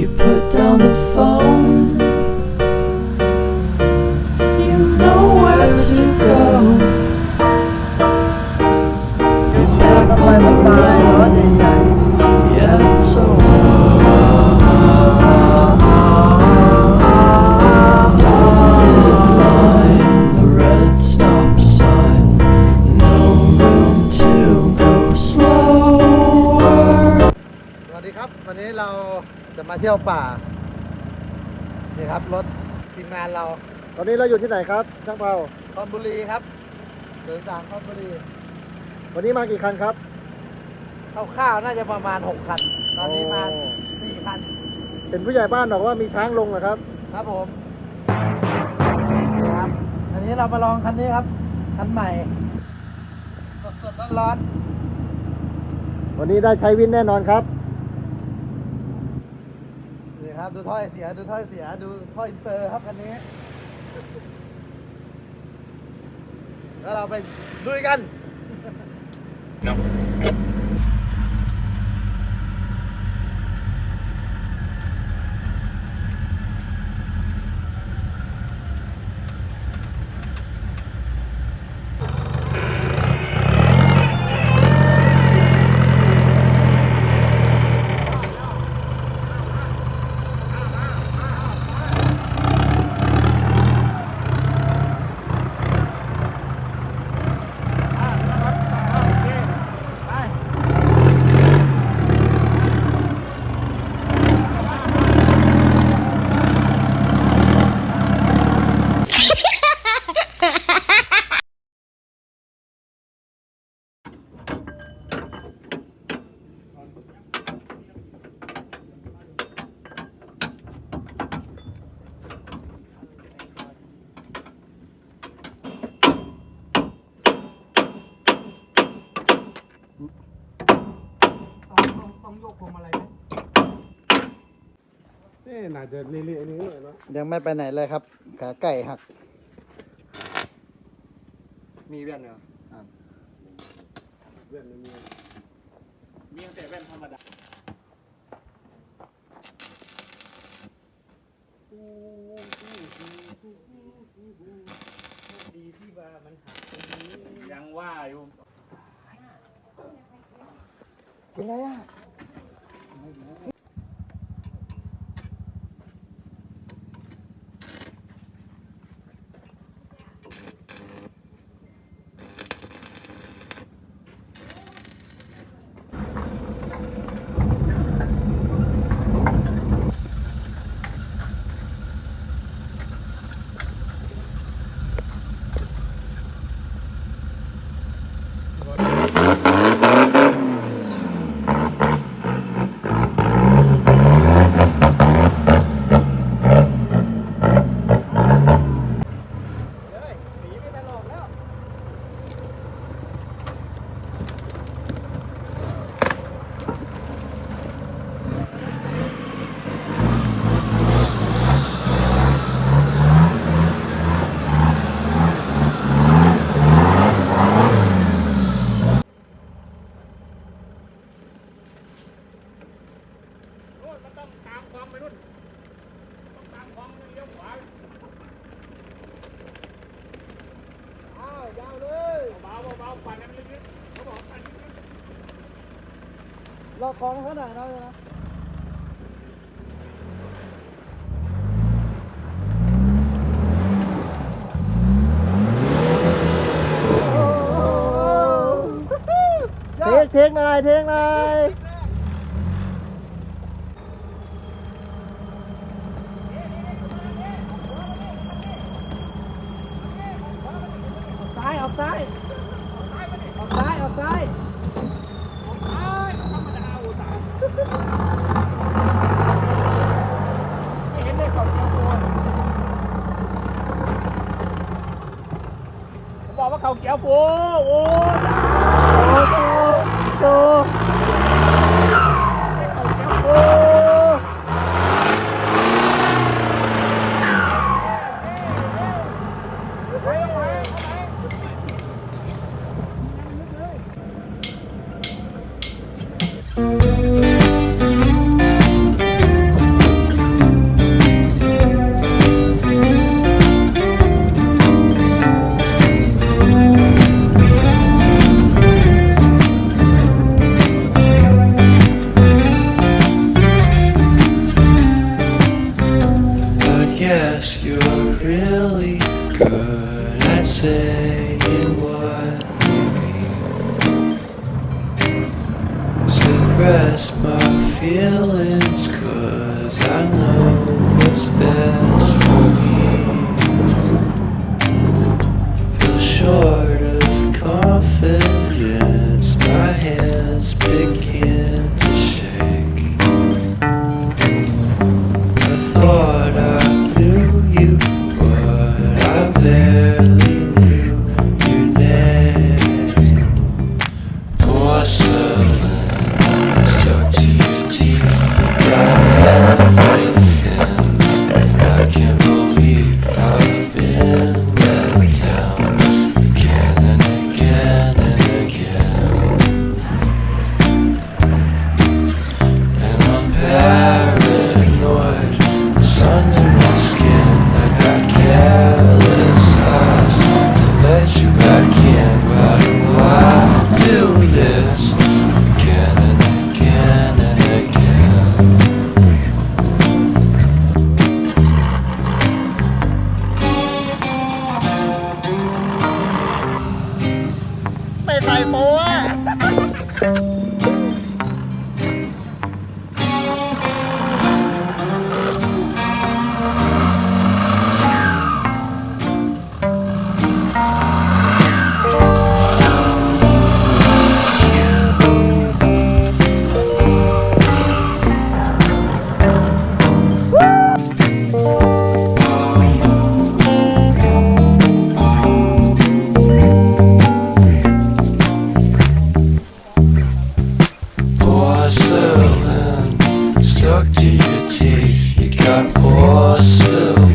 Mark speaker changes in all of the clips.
Speaker 1: You put down the
Speaker 2: ทีมงานเรา
Speaker 3: ตอนนี้เราอยู่ที่ไหนครับช่างเปา
Speaker 2: คอนบุรีครับเดินทางคอนบุรี
Speaker 3: วันนี้มากี่คันครับ
Speaker 2: คร่าวๆน่าจะประมาณ6คัน ตอนนี้มา
Speaker 3: โอ้
Speaker 2: 4คัน
Speaker 3: เป็นผู้ใหญ่บ้านบอกว่ามีช้างลงเหรอครับ
Speaker 2: ครับผมนี่ครับอันนี้เรามาลองคันนี้ครับ คันใหม่ สดๆร้อน
Speaker 3: วันนี้ได้ใช้วินแน่นอนครับ
Speaker 2: ๆนี่ ครับ ดูถ้อยเสียดูถ้อยเสียดูถ้อยเตอร์ครับคันนี้ แล้วเราไปดุยกัน ต้องยกพวงมาลัยไหม
Speaker 3: นี่น่าจะเรื่อยๆนี้เล ยเนาะ
Speaker 2: ยังไม่ไปไหนเลยครับ ขาไก่หัก มีเวียนเหรอ
Speaker 3: เรื่องนี้มี
Speaker 4: มีแต่แว่นธรรมดาดีที่ว่ามันหักตรงนี้ยังว่าอยู่
Speaker 2: เป็นไรอะ
Speaker 4: โน่นมันต้องตามความไปนู่นต้องตามความมันเลี้ยวขวา
Speaker 2: อ้าวยาวเลย
Speaker 4: เบาๆเบาๆปั่นให้มันลึกๆเขาบอกปั่นลึก
Speaker 2: รอคลองให้เขาหน่อยนะนะ
Speaker 3: เทค เทคหน่อยเทคหน่อย
Speaker 2: ซ้ายออกซ้ายออกซ้ายออกซ้าย
Speaker 4: ๆอ้ายธรรมดาโอ้ตายไม่เห็นได้ก่อนเจ้าตัวผมบอกว่าเขาเกี่ยวปูโอ้
Speaker 1: express my feelings talk to you, teeth. You got
Speaker 5: awesome.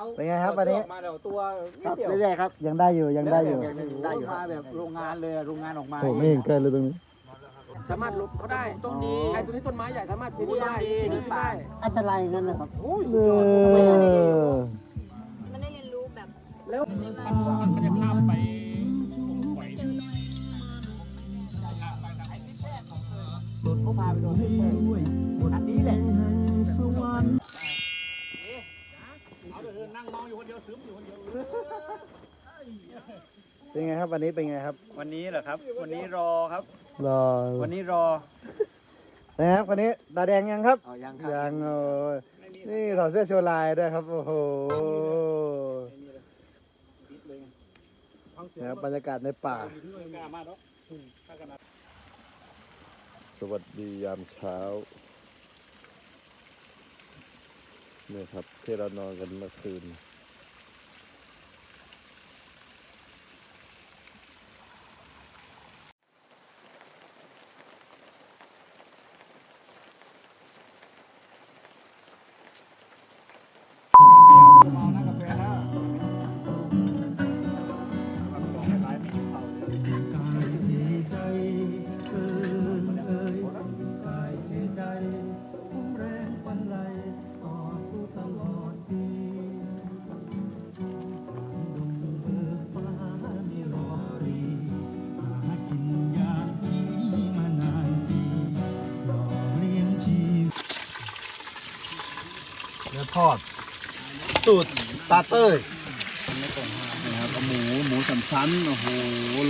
Speaker 5: เมื่อเช้า
Speaker 2: เป็นไงครับวันนี้
Speaker 5: มาแล้วตัวนิ
Speaker 2: ครั
Speaker 5: ด
Speaker 2: บ
Speaker 5: เดียว
Speaker 2: เรื่อยๆครับยังได้อยู่ยังได้อยู่
Speaker 5: ได้อยู่มาแบบโรงงานเลยอะโรงงานออกมา
Speaker 2: โอ้ไม่เห็นเกินเลยตรงนี้
Speaker 5: สามารถหลบเขาได้ต้นนี้ไอ้ตัวนี้ต้นไม้ใหญ่สามารถปีนได้ปีนขึ้นได้
Speaker 2: อันตรายนั่นนะครับ
Speaker 5: โอ้ย
Speaker 2: เอ
Speaker 5: สุดยอด
Speaker 2: อ
Speaker 6: มันได้เรียนรู้แบบ
Speaker 5: แล้วมันจะข้ามไปปล่อยสุดเขาพาไปโดนซุปเปอร์อันนี้แหละ องอยู่คนเดียวซึมอยู่คนเดียว
Speaker 2: เป็นไงครับวันนี้เป็นไงครับ
Speaker 3: วันนี้เหรอครับ วันนี้รอครับ
Speaker 2: รอ
Speaker 3: วันนี้รอ
Speaker 2: เป็นไงครับวันนี้ตาแดงยังครับ
Speaker 3: อ๋อยัง
Speaker 2: ยังโอ้ยนี่ถอดเสื้อโชว์ลายด้วยครับโอ้โหนะครับบรรยากาศในป่า
Speaker 4: สวัสดียามเช้าเนี่ยครับที่เรานอนกันเมื่อคืน
Speaker 2: สูตรตาเต้ย
Speaker 3: นะครับเอาหมูหมูสามชั้นโอ้โห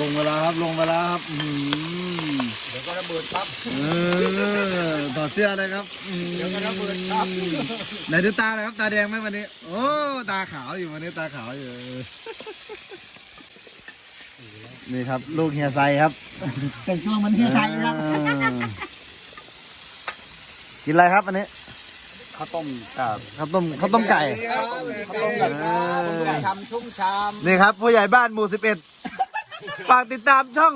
Speaker 3: ลงเวลาครับลงเวลาครับอืม
Speaker 4: เดี๋ยวก็ระเบิดปั๊บ
Speaker 3: เออต่อดเสื้อเลยครับอืม
Speaker 4: เดี๋ยวก็ระเบิดปั๊บ
Speaker 3: ไหนดูตาหน่อยครับตาแดงไหมวันนี้ โอ้ตาขาวอยู่วันนี้ตาขาวอยู่นี่ครับ ลูกเฮียไซครับแต่งตัวมันเฮียไซครับ กินอะไรครับอันนี้
Speaker 5: ข้าวต้มกับ
Speaker 3: ข้าวต้มข้าวต้มไก่
Speaker 5: ข้าวต้มกับข้าวต้มกับชำชุ่มชาม
Speaker 3: นี่ครับ ผู้ใหญ่บ้านหมู่สิบเอ็ดฝากติดตามช่อง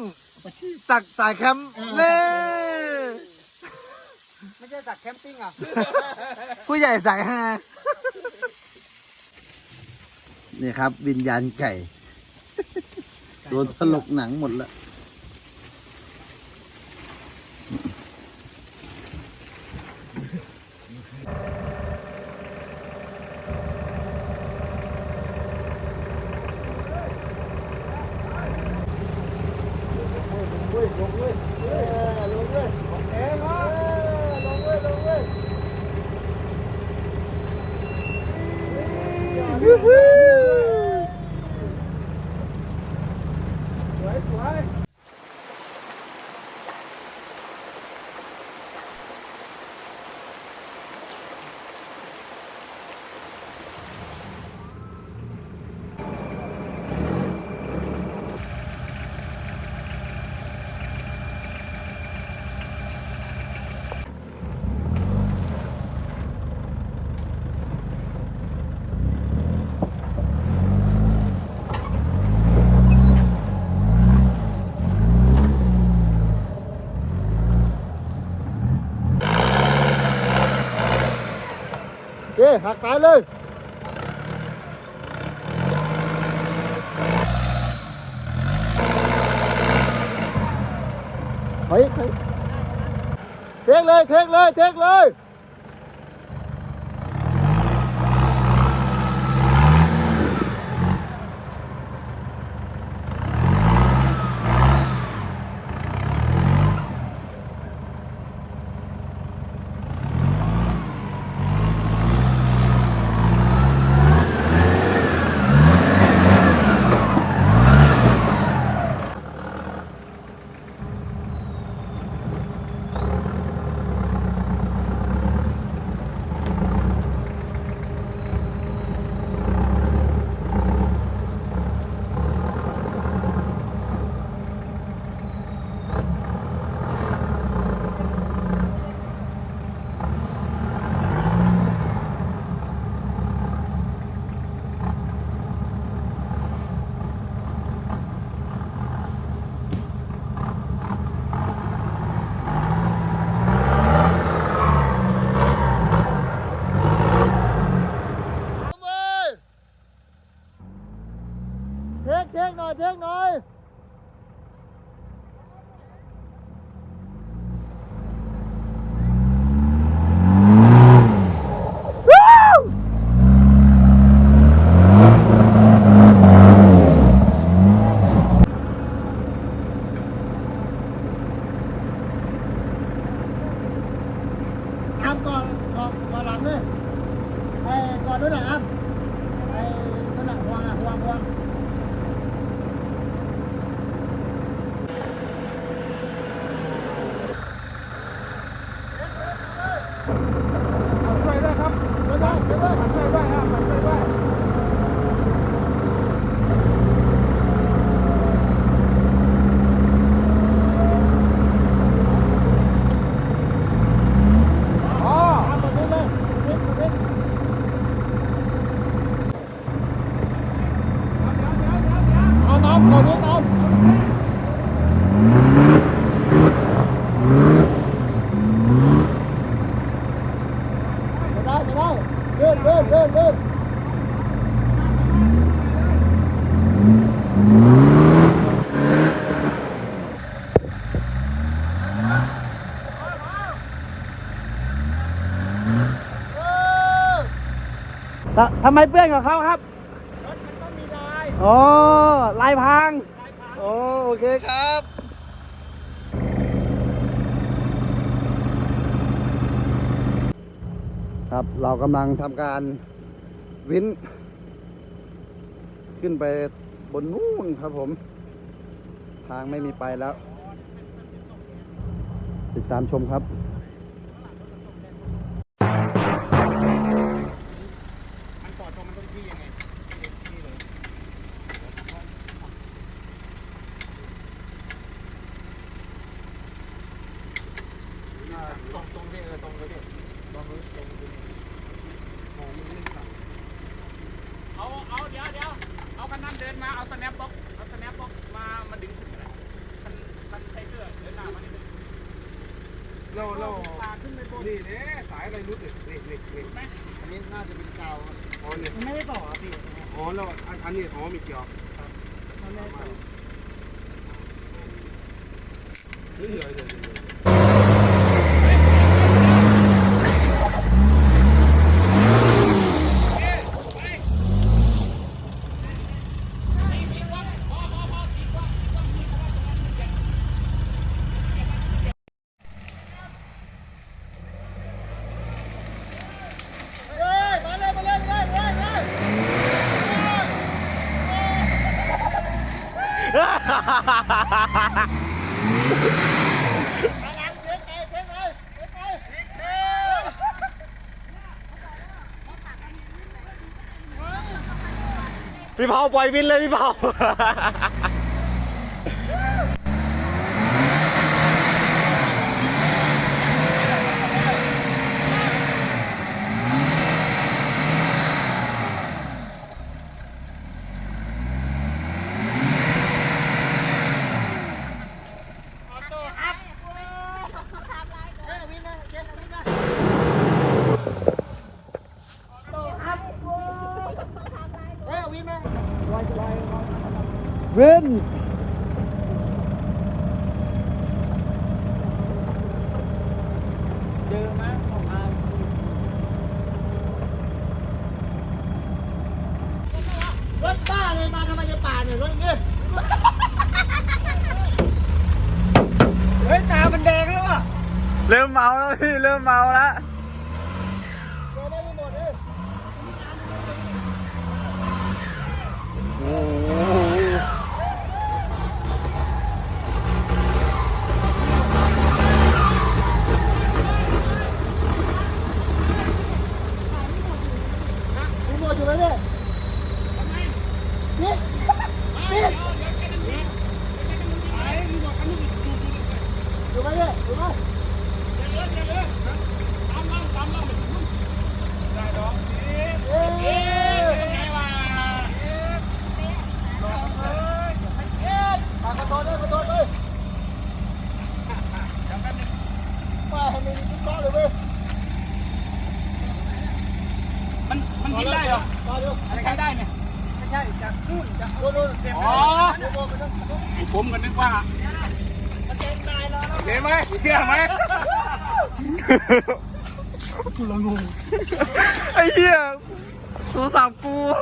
Speaker 3: สักดิ์สายแคมป์เน่
Speaker 5: ไม่ใช่จากแคมปิ้งอะ
Speaker 3: ผู้ใหญ่สายฮานี่ครับ วิญญาณไก่โดนถลกหนังหมดแล้ว เย้หักตายเลยเฮ้ ทำ
Speaker 2: ไมเปื้อนกับเขาครับ
Speaker 4: รถมันต้องมีลาย
Speaker 2: อ๋อ ลายพาง
Speaker 4: ลายพราง
Speaker 2: โอเคครับ
Speaker 4: ครับเรากำลังทำการวินขึ้นไปบนนู่นครับผม ทางไม่มีไปแล้ว ติดตามชมครับ
Speaker 7: อ๋อแล้วอันอันนี้อ๋อม่เกี่ยวครับไม่
Speaker 3: เกี่
Speaker 7: ยวรอ
Speaker 4: ปล่อยวินเลยพี่เปา
Speaker 3: 上铺。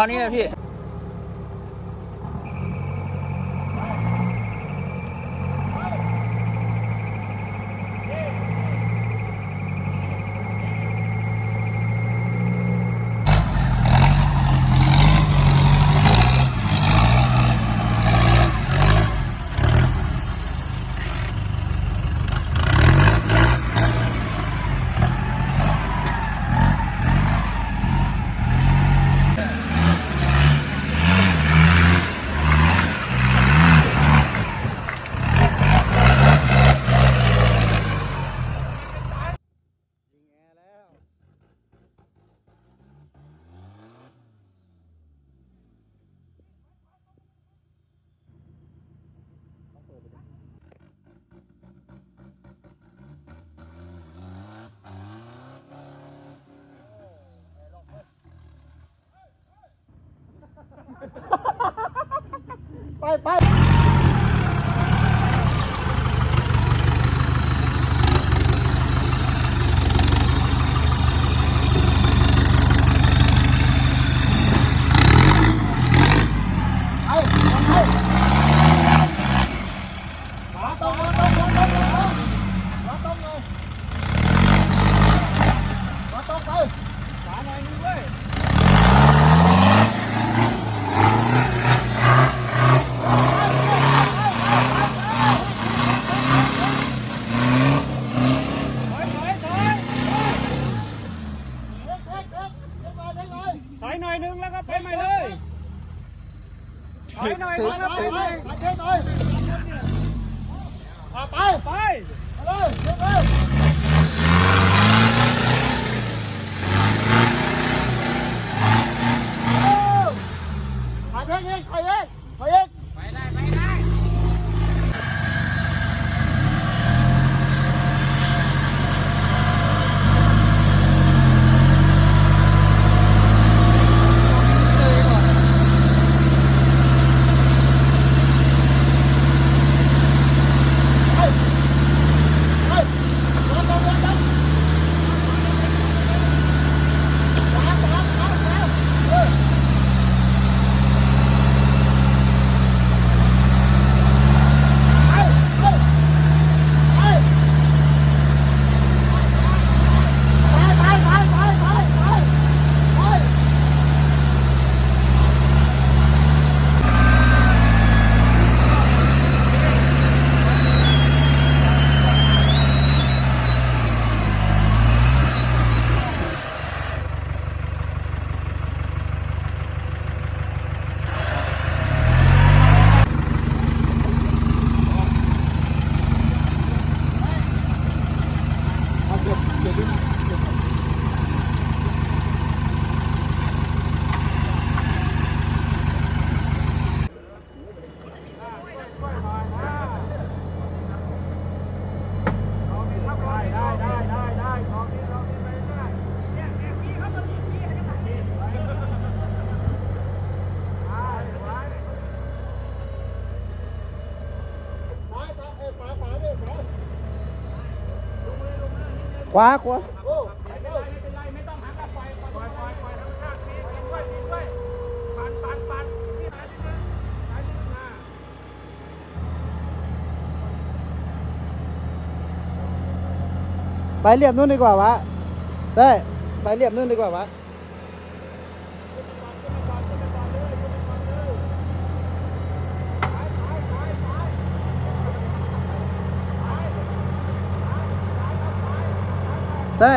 Speaker 3: 好อน，P ว้าว
Speaker 7: ไป
Speaker 3: เรียบนู่นดีกว่า
Speaker 4: วะ
Speaker 3: ได้ไปเรียบนู่
Speaker 7: นดี
Speaker 3: ก
Speaker 7: ว่า
Speaker 3: วะ
Speaker 7: ได้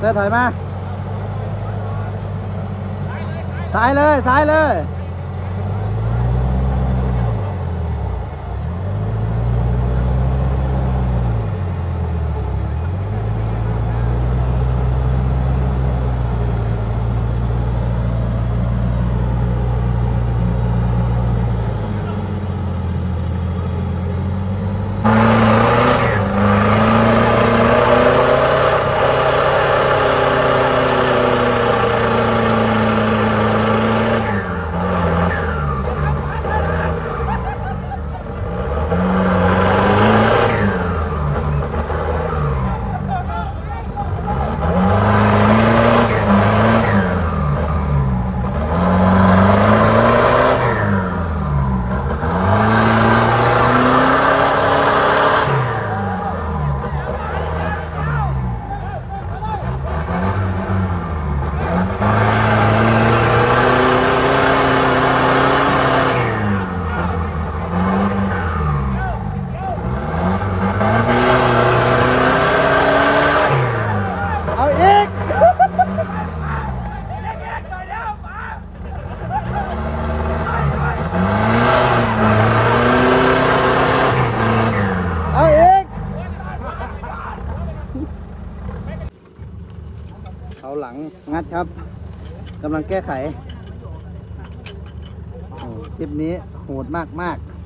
Speaker 3: เดินถอ
Speaker 4: ยมา ซ้ายเลย ซ้ายเล
Speaker 2: ย
Speaker 4: เอา
Speaker 2: หลังงัด
Speaker 1: ครับกำลังแก้ไขคลิปนี้โหดมากๆ